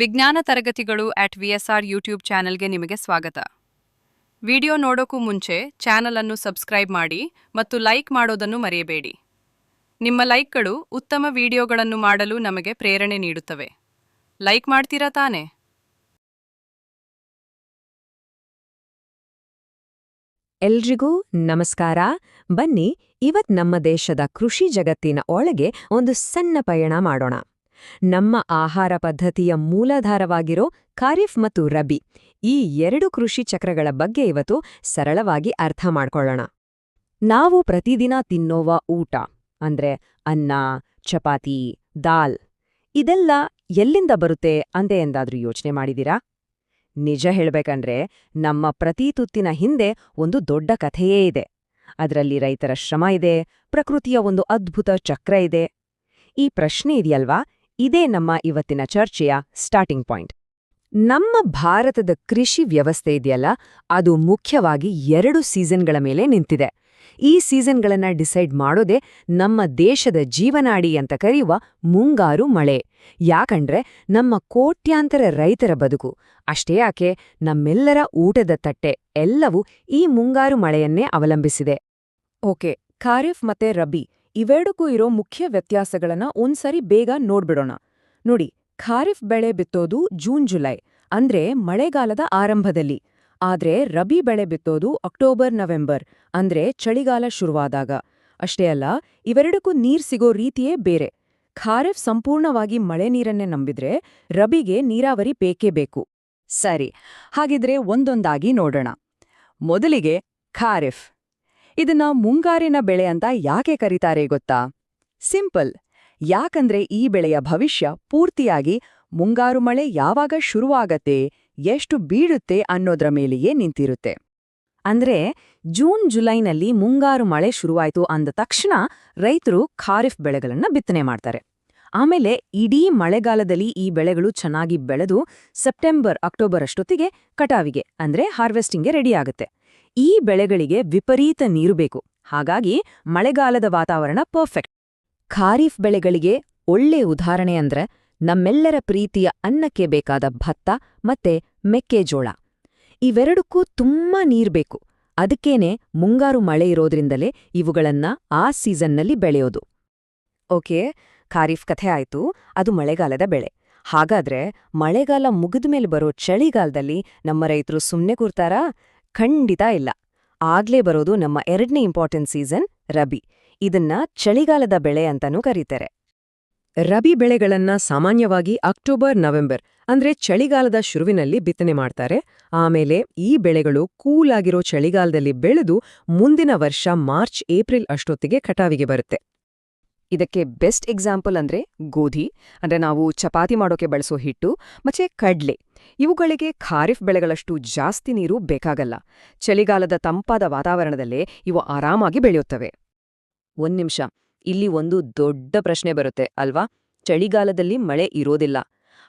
ವಿಜ್ಞಾನ ತರಗತಿಗಳು at ವಿಎಸ್ಆರ್ YouTube ಚಾನೆಲ್ಗೆ ನಿಮಗೆ ಸ್ವಾಗತ. ವಿಡಿಯೋ ನೋಡೋಕ್ಕೂ ಮುಂಚೆ ಚಾನೆಲ್ ಅನ್ನು ಸಬ್ಸ್ಕ್ರೈಬ್ ಮಾಡಿ ಮತ್ತು ಲೈಕ್ ಮಾಡೋದನ್ನು ಮರೆಯಬೇಡಿ. ನಿಮ್ಮ ಲೈಕ್ಗಳು ಉತ್ತಮ ವಿಡಿಯೋಗಳನ್ನು ಮಾಡಲು ನಮಗೆ ಪ್ರೇರಣೆ ನೀಡುತ್ತವೆ. ಲೈಕ್ ಮಾಡ್ತೀರಾ ತಾನೆ? ಎಲ್ರಿಗೂ ನಮಸ್ಕಾರ. ಬನ್ನಿ, ಇವತ್ ನಮ್ಮ ದೇಶದ ಕೃಷಿ ಜಗತ್ತಿನ ಒಳಗೆ ಒಂದು ಸಣ್ಣ ಪಯಣ ಮಾಡೋಣ. ನಮ್ಮ ಆಹಾರ ಪದ್ಧತಿಯ ಮೂಲಾಧಾರವಾಗಿರೋ ಖಾರಿಫ್ ಮತ್ತು ರಬಿ ಈ ಎರಡು ಕೃಷಿ ಚಕ್ರಗಳ ಬಗ್ಗೆ ಇವತ್ತು ಸರಳವಾಗಿ ಅರ್ಥ ಮಾಡ್ಕೊಳ್ಳೋಣ. ನಾವು ಪ್ರತಿದಿನ ತಿನ್ನೋವ ಊಟ, ಅಂದ್ರೆ ಅನ್ನ, ಚಪಾತಿ, ದಾಲ್, ಇದೆಲ್ಲ ಎಲ್ಲಿಂದ ಬರುತ್ತೆ ಅಂದೆ ಎಂದಾದ್ರೂ ಯೋಚನೆ ಮಾಡಿದಿರಾ ನಿಜ ಹೇಳ್ಬೇಕಂದ್ರೆ ನಮ್ಮ ಪ್ರತಿ ತುತ್ತಿನ ಹಿಂದೆ ಒಂದು ದೊಡ್ಡ ಕಥೆಯೇ ಇದೆ. ಅದರಲ್ಲಿ ರೈತರ ಶ್ರಮ ಇದೆ, ಪ್ರಕೃತಿಯ ಒಂದು ಅದ್ಭುತ ಚಕ್ರ ಇದೆ. ಈ ಪ್ರಶ್ನೆ ಇದೆಯಲ್ವಾ? ಇದೇ ನಮ್ಮ ಇವತ್ತಿನ ಚರ್ಚೆಯ ಸ್ಟಾರ್ಟಿಂಗ್ ಪಾಯಿಂಟ್ ನಮ್ಮ ಭಾರತದ ಕೃಷಿ ವ್ಯವಸ್ಥೆ ಇದೆಯಲ್ಲ, ಅದು ಮುಖ್ಯವಾಗಿ ಎರಡು ಸೀಸನ್ಗಳ ಮೇಲೆ ನಿಂತಿದೆ. ಈ ಸೀಸನ್ಗಳನ್ನ ಡಿಸೈಡ್ ಮಾಡೋದೇ ನಮ್ಮ ದೇಶದ ಜೀವನಾಡಿ ಅಂತ ಕರೆಯುವ ಮುಂಗಾರು ಮಳೆ. ಯಾಕಂದ್ರೆ ನಮ್ಮ ಕೋಟ್ಯಾಂತರ ರೈತರ ಬದುಕು, ಅಷ್ಟೇ ಯಾಕೆ ನಮ್ಮೆಲ್ಲರ ಊಟದ ತಟ್ಟೆ ಎಲ್ಲವೂ ಈ ಮುಂಗಾರು ಮಳೆಯನ್ನೇ ಅವಲಂಬಿಸಿದೆ. ಓಕೆ, ಖಾರಿಫ್ ಮತ್ತೆ ರಬಿ. ಇವೆರಡಕ್ಕೂ ಇರೋ ಮುಖ್ಯ ವ್ಯತ್ಯಾಸಗಳನ್ನ ಒಂದ್ಸರಿ ಬೇಗ ನೋಡ್ಬಿಡೋಣ. ನೋಡಿ, ಖಾರಿಫ್ ಬೆಳೆ ಬಿತ್ತೋದು ಜೂನ್, ಜುಲೈ, ಅಂದ್ರೆ ಮಳೆಗಾಲದ ಆರಂಭದಲ್ಲಿ. ಆದ್ರೆ ರಬಿ ಬೆಳೆ ಬಿತ್ತೋದು ಅಕ್ಟೋಬರ್, ನವೆಂಬರ್, ಅಂದ್ರೆ ಚಳಿಗಾಲ ಶುರುವಾದಾಗ. ಅಷ್ಟೇ ಅಲ್ಲ, ಇವೆರಡಕ್ಕೂ ನೀರ್ ಸಿಗೋ ರೀತಿಯೇ ಬೇರೆ. ಖಾರಿಫ್ ಸಂಪೂರ್ಣವಾಗಿ ಮಳೆ ನೀರನ್ನೇ ನಂಬಿದ್ರೆ ರಬಿಗೆ ನೀರಾವರಿ ಬೇಕೇ ಬೇಕು. ಸರಿ, ಹಾಗಿದ್ರೆ ಒಂದೊಂದಾಗಿ ನೋಡೋಣ. ಮೊದಲಿಗೆ ಖಾರಿಫ್. ಇದನ್ನ ಮುಂಗಾರಿನ ಬೆಳೆ ಅಂತ ಯಾಕೆ ಕರೀತಾರೆ ಗೊತ್ತಾ? ಸಿಂಪಲ್. ಯಾಕಂದ್ರೆ ಈ ಬೆಳೆಯ ಭವಿಷ್ಯ ಪೂರ್ತಿಯಾಗಿ ಮುಂಗಾರು ಮಳೆ ಯಾವಾಗ ಶುರುವಾಗತ್ತೆ, ಎಷ್ಟು ಬೀಳುತ್ತೆ ಅನ್ನೋದ್ರ ಮೇಲೆಯೇ ನಿಂತಿರುತ್ತೆ. ಅಂದ್ರೆ ಜೂನ್, ಜುಲೈನಲ್ಲಿ ಮುಂಗಾರು ಮಳೆ ಶುರುವಾಯಿತು ಅಂದ ತಕ್ಷಣ ರೈತರು ಖಾರಿಫ್ ಬೆಳೆಗಳನ್ನ ಬಿತ್ತನೆ ಮಾಡ್ತಾರೆ. ಆಮೇಲೆ ಇಡೀ ಮಳೆಗಾಲದಲ್ಲಿ ಈ ಬೆಳೆಗಳು ಚೆನ್ನಾಗಿ ಬೆಳೆದು ಸೆಪ್ಟೆಂಬರ್, ಅಕ್ಟೋಬರ್ ಅಷ್ಟೊತ್ತಿಗೆ ಕಟಾವಿಗೆ, ಅಂದ್ರೆ ಹಾರ್ವೆಸ್ಟಿಂಗ್ಗೆ ರೆಡಿಯಾಗುತ್ತೆ ಈ ಬೆಳೆಗಳಿಗೆ ವಿಪರೀತ ನೀರು ಬೇಕು. ಹಾಗಾಗಿ ಮಳೆಗಾಲದ ವಾತಾವರಣ ಪರ್ಫೆಕ್ಟ್ ಖಾರೀಫ್ ಬೆಳೆಗಳಿಗೆ ಒಳ್ಳೆ ಉದಾಹರಣೆ ಅಂದ್ರೆ ನಮ್ಮೆಲ್ಲರ ಪ್ರೀತಿಯ ಅನ್ನಕ್ಕೆ ಬೇಕಾದ ಭತ್ತ ಮತ್ತೆ ಮೆಕ್ಕೆಜೋಳ. ಇವೆರಡಕ್ಕೂ ತುಂಬಾ ನೀರ್ ಬೇಕು. ಅದಕ್ಕೇನೆ ಮುಂಗಾರು ಮಳೆ ಇರೋದ್ರಿಂದಲೇ ಇವುಗಳನ್ನ ಆ ಸೀಸನ್ನಲ್ಲಿ ಬೆಳೆಯೋದು. ಓಕೆ, ಖಾರೀಫ್ ಕಥೆ ಆಯ್ತು. ಅದು ಮಳೆಗಾಲದ ಬೆಳೆ. ಹಾಗಾದ್ರೆ ಮಳೆಗಾಲ ಮುಗಿದ್ಮೇಲೆ ಬರೋ ಚಳಿಗಾಲದಲ್ಲಿ ನಮ್ಮ ರೈತರು ಸುಮ್ಮನೆ ಕೂರ್ತಾರಾ? ಖಂಡಿತ ಇಲ್ಲ. ಆಗ್ಲೇ ಬರೋದು ನಮ್ಮ ಎರಡನೇ ಇಂಪಾರ್ಟೆಂಟ್ ಸೀಸನ್ ರಬಿ. ಇದನ್ನ ಚಳಿಗಾಲದ ಬೆಳೆ ಅಂತಾನೂ ಕರೀತಾರೆ. ರಬಿ ಬೆಳೆಗಳನ್ನ ಸಾಮಾನ್ಯವಾಗಿ ಅಕ್ಟೋಬರ್, ನವೆಂಬರ್, ಅಂದ್ರೆ ಚಳಿಗಾಲದ ಶುರುವಿನಲ್ಲಿ ಬಿತ್ತನೆ ಮಾಡ್ತಾರೆ. ಆಮೇಲೆ ಈ ಬೆಳೆಗಳು ಕೂಲ್ ಆಗಿರೋ ಚಳಿಗಾಲದಲ್ಲಿ ಬೆಳೆದು ಮುಂದಿನ ವರ್ಷ ಮಾರ್ಚ್, ಏಪ್ರಿಲ್ ಅಷ್ಟೊತ್ತಿಗೆ ಕಟಾವಿಗೆ ಬರುತ್ತೆ. ಇದಕ್ಕೆ ಬೆಸ್ಟ್ ಎಕ್ಸಾಂಪಲ್ ಅಂದ್ರೆ ಗೋಧಿ. ಅಂದ್ರೆ ನಾವು ಚಪಾತಿ ಮಾಡೋಕೆ ಬಳಸೋ ಹಿಟ್ಟು, ಮತ್ತೆ ಕಡ್ಲೆ. ಇವುಗಳಿಗೆ ಖಾರಿಫ್ ಬೆಳೆಗಳಷ್ಟು ಜಾಸ್ತಿ ನೀರು ಬೇಕಾಗಲ್ಲ. ಚಳಿಗಾಲದ ತಂಪಾದ ವಾತಾವರಣದಲ್ಲೇ ಇವು ಆರಾಮಾಗಿ ಬೆಳೆಯುತ್ತವೆ. ಒಂದ್ ನಿಮಿಷ. ಇಲ್ಲಿ ಒಂದು ದೊಡ್ಡ ಪ್ರಶ್ನೆ ಬರುತ್ತೆ, ಅಲ್ವಾ? ಚಳಿಗಾಲದಲ್ಲಿ ಮಳೆ ಇರೋದಿಲ್ಲ.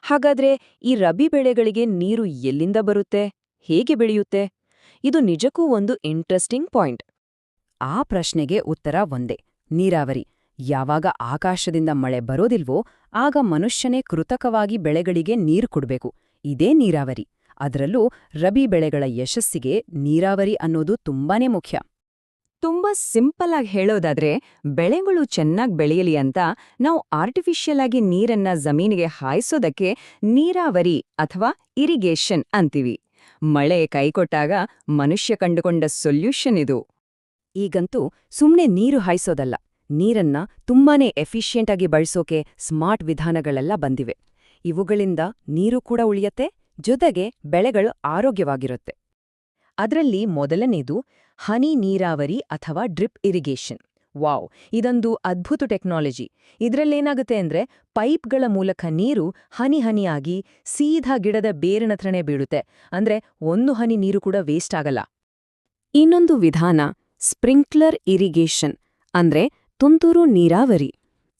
ಹಾಗಾದ್ರೆ ಈ ರಬಿ ಬೆಳೆಗಳಿಗೆ ನೀರು ಎಲ್ಲಿಂದ ಬರುತ್ತೆ? ಹೇಗೆ ಬೆಳೆಯುತ್ತೆ? ಇದು ನಿಜಕ್ಕೂ ಒಂದು ಇಂಟ್ರೆಸ್ಟಿಂಗ್ ಪಾಯಿಂಟ್. ಆ ಪ್ರಶ್ನೆಗೆ ಉತ್ತರ ಒಂದೇ, ನೀರಾವರಿ. ಯಾವಾಗ ಆಕಾಶದಿಂದ ಮಳೆ ಬರೋದಿಲ್ವೋ ಆಗ ಮನುಷ್ಯನೇ ಕೃತಕವಾಗಿ ಬೆಳೆಗಳಿಗೆ ನೀರು ಕೊಡಬೇಕು. ಇದೇ ನೀರಾವರಿ. ಅದರಲ್ಲೂ ರಬಿ ಬೆಳೆಗಳ ಯಶಸ್ಸಿಗೆ ನೀರಾವರಿ ಅನ್ನೋದು ತುಂಬಾನೇ ಮುಖ್ಯ. ತುಂಬಾ ಸಿಂಪಲ್ ಆಗಿ ಹೇಳೋದಾದ್ರೆ ಬೆಳೆಗಳು ಚೆನ್ನಾಗಿ ಬೆಳೆಯಲಿ ಅಂತ ನಾವು ಆರ್ಟಿಫಿಷಿಯಲ್ ಆಗಿ ನೀರನ್ನ ಜಮೀನಿಗೆ ಹಾಯಿಸೋದಕ್ಕೆ ನೀರಾವರಿ ಅಥವಾ ಇರಿಗೇಷನ್ ಅಂತೀವಿ. ಮಳೆ ಕೈಕೊಟ್ಟಾಗ ಮನುಷ್ಯ ಕಂಡುಕೊಂಡ ಸೊಲ್ಯೂಷನ್ ಇದು. ಈಗಂತೂ ಸುಮ್ಮನೆ ನೀರು ಹಾಯಿಸೋದಲ್ಲ. ನೀರನ್ನ ತುಂಬಾನೇ ಎಫಿಷಿಯೆಂಟ್ ಆಗಿ ಬಳಸೋಕೆ ಸ್ಮಾರ್ಟ್ ವಿಧಾನಗಳೆಲ್ಲ ಬಂದಿವೆ. ಇವುಗಳಿಂದ ನೀರು ಕೂಡ ಉಳಿಯತ್ತೆ, ಜೊತೆಗೆ ಬೆಳೆಗಳು ಆರೋಗ್ಯವಾಗಿರುತ್ತೆ. ಅದರಲ್ಲಿ ಮೊದಲನೇದು ಹನಿ ನೀರಾವರಿ ಅಥವಾ ಡ್ರಿಪ್ ಇರಿಗೇಷನ್. ವಾವ್, ಇದೊಂದು ಅದ್ಭುತ ಟೆಕ್ನಾಲಜಿ. ಇದರಲ್ಲೇನಾಗುತ್ತೆ ಅಂದ್ರೆ ಪೈಪ್ಗಳ ಮೂಲಕ ನೀರು ಹನಿ ಹನಿಯಾಗಿ ಸೀದಾ ಗಿಡದ ಬೇರಿನತ್ರನೇ ಬೀಳುತ್ತೆ. ಅಂದ್ರೆ ಒಂದು ಹನಿ ನೀರು ಕೂಡ ವೇಸ್ಟ್ ಆಗಲ್ಲ. ಇನ್ನೊಂದು ವಿಧಾನ ಸ್ಪ್ರಿಂಕ್ಲರ್ ಇರಿಗೇಷನ್. ಅಂದ್ರೆ ತುಂತುರು ನೀರಾವರಿ.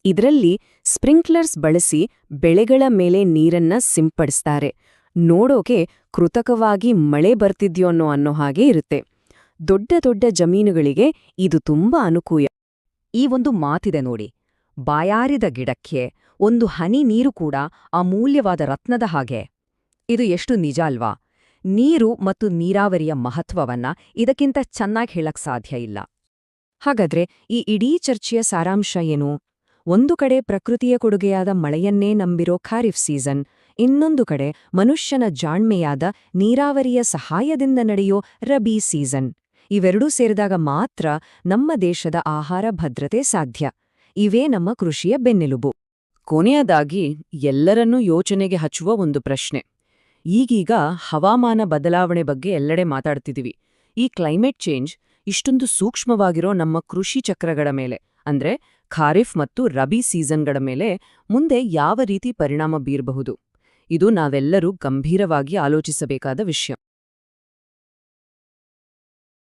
ಇದರಲ್ಲಿ ಸ್ಪ್ರಿಂಕ್ಲರ್ಸ್ ಬಳಸಿ ಬೆಳೆಗಳ ಮೇಲೆ ನೀರನ್ನ ಸಿಂಪಡಿಸ್ತಾರೆ. ನೋಡೋಕೆ ಕೃತಕವಾಗಿ ಮಳೆ ಬರ್ತಿದ್ಯೋನೋ ಅನ್ನೋ ಹಾಗೆ ಇರುತ್ತೆ. ದೊಡ್ಡ ದೊಡ್ಡ ಜಮೀನುಗಳಿಗೆ ಇದು ತುಂಬಾ ಅನುಕೂಲ. ಈ ಒಂದು ಮಾತಿದೆ ನೋಡಿ. ಬಾಯಾರಿದ ಗಿಡಕ್ಕೆ ಒಂದು ಹನಿ ನೀರು ಕೂಡ ಅಮೂಲ್ಯವಾದ ರತ್ನದ ಹಾಗೆ. ಇದು ಎಷ್ಟು ನಿಜ ಅಲ್ವಾ? ನೀರು ಮತ್ತು ನೀರಾವರಿಯ ಮಹತ್ವವನ್ನ ಇದಕ್ಕಿಂತ ಚೆನ್ನಾಗಿ ಹೇಳಕ್ ಸಾಧ್ಯ ಇಲ್ಲ. ಹಾಗಾದ್ರೆ ಈ ಇಡೀ ಚರ್ಚೆಯ ಸಾರಾಂಶ ಏನು? ಒಂದು ಕಡೆ ಪ್ರಕೃತಿಯ ಕೊಡುಗೆಯಾದ ಮಳೆಯನ್ನೇ ನಂಬಿರೋ ಖಾರಿಫ್ ಸೀಸನ್, ಇನ್ನೊಂದು ಕಡೆ ಮನುಷ್ಯನ ಜಾಣ್ಮೆಯಾದ ನೀರಾವರಿಯ ಸಹಾಯದಿಂದ ನಡೆಯೋ ರಬಿ ಸೀಸನ್. ಇವೆರಡೂ ಸೇರಿದಾಗ ಮಾತ್ರ ನಮ್ಮ ದೇಶದ ಆಹಾರ ಭದ್ರತೆ ಸಾಧ್ಯ. ಇವೇ ನಮ್ಮ ಕೃಷಿಯ ಬೆನ್ನೆಲುಬು. ಕೊನೆಯದಾಗಿ ಎಲ್ಲರನ್ನೂ ಯೋಚನೆಗೆ ಹಚ್ಚುವ ಒಂದು ಪ್ರಶ್ನೆ. ಈಗೀಗ ಹವಾಮಾನ ಬದಲಾವಣೆ ಬಗ್ಗೆ ಎಲ್ಲೆಡೆ ಮಾತಾಡ್ತಿದೀವಿ. ಈ ಕ್ಲೈಮೇಟ್ ಚೇಂಜ್ ಇಷ್ಟೊಂದು ಸೂಕ್ಷ್ಮವಾಗಿರೋ ನಮ್ಮ ಕೃಷಿ ಚಕ್ರಗಳ ಮೇಲೆ, ಅಂದ್ರೆ ಖಾರಿಫ್ ಮತ್ತು ರಬಿ ಸೀಸನ್ಗಳ ಮೇಲೆ ಮುಂದೆ ಯಾವ ರೀತಿ ಪರಿಣಾಮ ಬೀರಬಹುದು? ಇದು ನಾವೆಲ್ಲರೂ ಗಂಭೀರವಾಗಿ ಆಲೋಚಿಸಬೇಕಾದ ವಿಷಯ.